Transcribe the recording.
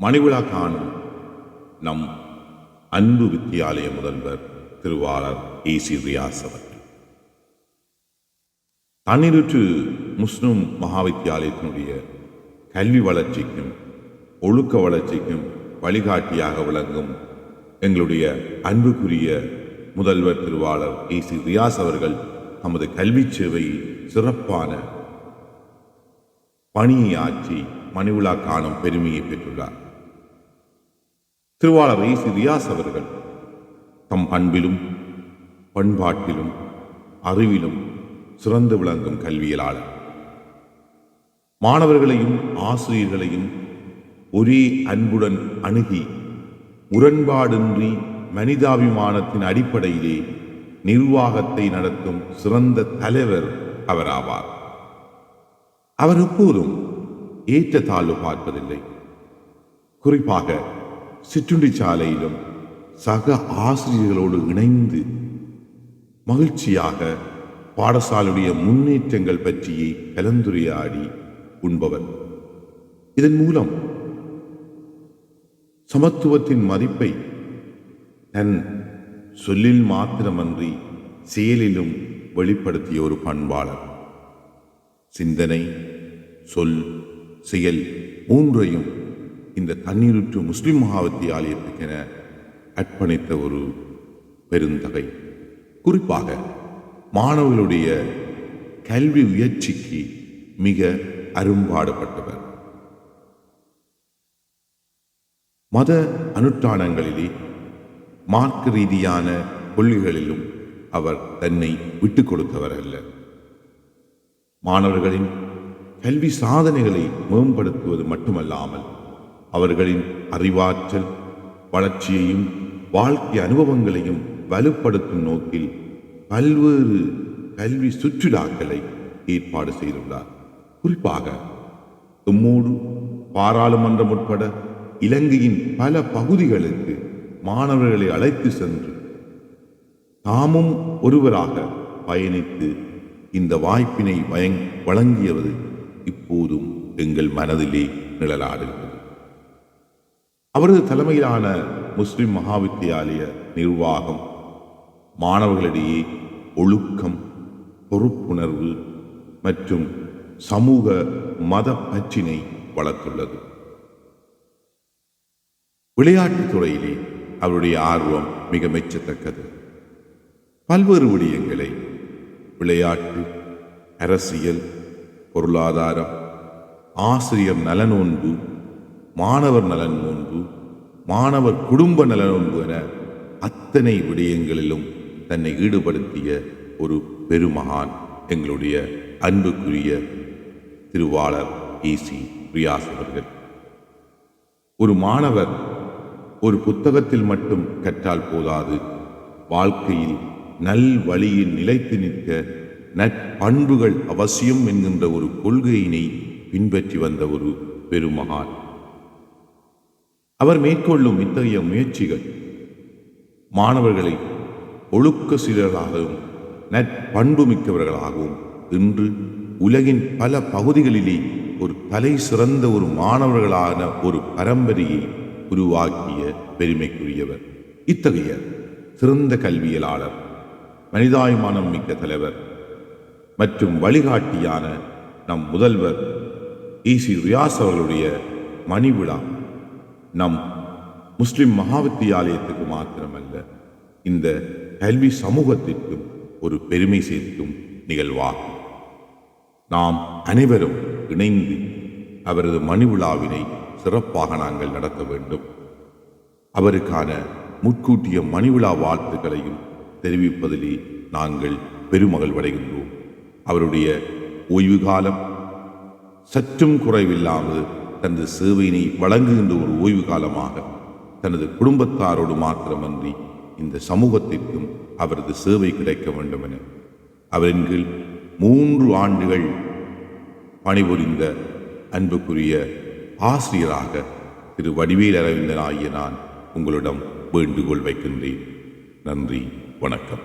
மணிவிழா காணும் நம் அன்பு வித்தியாலய முதல்வர் திருவாளர் ஏசி ரியாஸ் அவர்கள். தண்ணீருற்று முஸ்லிம் மகாவித்தியாலயத்தினுடைய கல்வி வளர்ச்சிக்கும் ஒழுக்க வளர்ச்சிக்கும் வழிகாட்டியாக விளங்கும் எங்களுடைய அன்புக்குரிய முதல்வர் திருவாளர் ஏசி ரியாஸ் அவர்கள் தமது கல்வி சேவையில் சிறப்பான பணியை ஆற்றி மணிவிழா காணும் பெருமையை பெற்றுள்ளார். திருவாளரை சிரியாஸ் அவர்கள் தம் அன்பிலும் பண்பாட்டிலும் அறிவிலும் சிறந்து விளங்கும் கல்வியலாளர். மாணவர்களையும் ஆசிரியர்களையும் ஒரே அன்புடன் அணுகி முரண்பாடின்றி மனிதாபிமானத்தின் அடிப்படையிலே நிர்வாகத்தை நடத்தும் சிறந்த தலைவர் அவராவார். அவர் எப்போதும் ஏற்றத்தாழ்வு பார்ப்பதில்லை. குறிப்பாக சிற்றுண்டி சாலையிலும் சக ஆசிரியர்களோடு இணைந்து மகிழ்ச்சியாக பாடசாலையுடைய முன்னேற்றங்கள் பற்றியே கலந்துரையாடி உண்பவர். இதன் மூலம் சமத்துவத்தின் மதிப்பை தன் சொல்லில் மாத்திரமன்றி செயலிலும் வெளிப்படுத்திய ஒரு பண்பாளர். சிந்தனை சொல் செயல் மூன்றையும் இந்த தண்ணீருற்று முஸ்லிம் மகாவித்தியாலயத்துக்கென அர்ப்பணித்த ஒரு பெருந்தகை. குறிப்பாக மாணவர்களுடைய கல்வி உயர்ச்சிக்கு மிக அரும்பாடுபட்டவர். மத அனுஷ்டானங்களிலே மார்க்க ரீதியான கொள்கைகளிலும் அவர் தன்னை விட்டுக் கொடுத்தவர் அல்ல. மாணவர்களின் கல்வி சாதனைகளை மேம்படுத்துவது மட்டுமல்லாமல் அவர்களின் அறிவாற்றல் வளர்ச்சியையும் வாழ்க்கை அனுபவங்களையும் வலுப்படுத்தும் நோக்கில் பல்வேறு கல்வி சுற்றுலாக்களை ஏற்பாடு செய்துள்ளார். குறிப்பாக எம்மோடு பாராளுமன்றம் உட்பட இலங்கையின் பல பகுதிகளுக்கு மாணவர்களை அழைத்து சென்று தாமும் ஒருவராக பயணித்து இந்த வாய்ப்பினை வயங் இப்போதும் எங்கள் மனதிலே நிழலாடுகிறது. அவரது தலைமையிலான முஸ்லிம் மகாவித்தியாலய நிர்வாகம் மாணவர்களிடையே ஒழுக்கம் பொறுப்புணர்வு மற்றும் சமூக மத பற்றினை வளர்த்துள்ளது. விளையாட்டுத் துறையிலே அவருடைய ஆர்வம் மிக மெச்சத்தக்கது. பல்வேறு விடயங்களை விளையாட்டு அரசியல் பொருளாதாரம் ஆசிரியர் நலனோன்பு மாணவர் நலன் நோன்பு மாணவர் குடும்ப நலனோன்பு என அத்தனை விடயங்களிலும் தன்னை ஈடுபடுத்திய ஒரு பெருமகான் எங்களுடைய அன்புக்குரிய திருவாளர் ஏசி ரியாஸ் அவர்கள். ஒரு மாணவர் ஒரு புத்தகத்தில் மட்டும் கற்றால் போதாது. வாழ்க்கையில் நல் வழியில் நிலைத்து நிற்க நற்பண்புகள் அவசியம் என்கின்ற ஒரு கொள்கையினை பின்பற்றி வந்த ஒரு பெருமகான். அவர் மேற்கொள்ளும் இத்தகைய முயற்சிகள் மாணவர்களை ஒழுக்க சீரர்களாகவும் நற்பண்பு மிக்கவர்களாகவும் இன்று உலகின் பல பகுதிகளிலே ஒரு தலை சிறந்த ஒரு மாணவர்களான ஒரு பரம்பரையை உருவாக்கிய பெருமைக்குரியவர். இத்தகைய சிறந்த கல்வியலாளர் மனிதாபிமானம் மிக்க தலைவர் மற்றும் வழிகாட்டியான நம் முதல்வர் ஈசி ரியாஸ் அவர்களுடைய மணி விழா நம் முஸ்லிம் மகாவித்தியாலயத்துக்கு மாத்திரமல்ல இந்த கல்வி சமூகத்திற்கும் ஒரு பெருமை சேர்க்கும் நிகழ்வாகும். நாம் அனைவரும் இணைந்து அவரது மணிவிழாவினை சிறப்பாக நாங்கள் நடத்த வேண்டும். அவருக்கான முற்கூட்டிய மணிவிழா வாழ்த்துக்களையும் தெரிவிப்பதிலே நாங்கள் பெருமகிழ்வடைகின்றோம். அவருடைய ஓய்வு காலம் சற்றும் குறைவில்லாமல் தனது சேவையினை வழங்குகின்ற ஒரு ஓய்வு காலமாக தனது குடும்பத்தாரோடு மாத்திரமன்றி இந்த சமூகத்திற்கும் அவரது சேவை கிடைக்க வேண்டும் என அவரின் கீழ் மூன்று ஆண்டுகள் பணிபுரிந்த அன்புக்குரிய ஆசிரியராக திரு வடிவேல் அரவிந்தன் ஆகிய நான் உங்களிடம் வேண்டுகோள் வைக்கின்றேன். நன்றி வணக்கம்.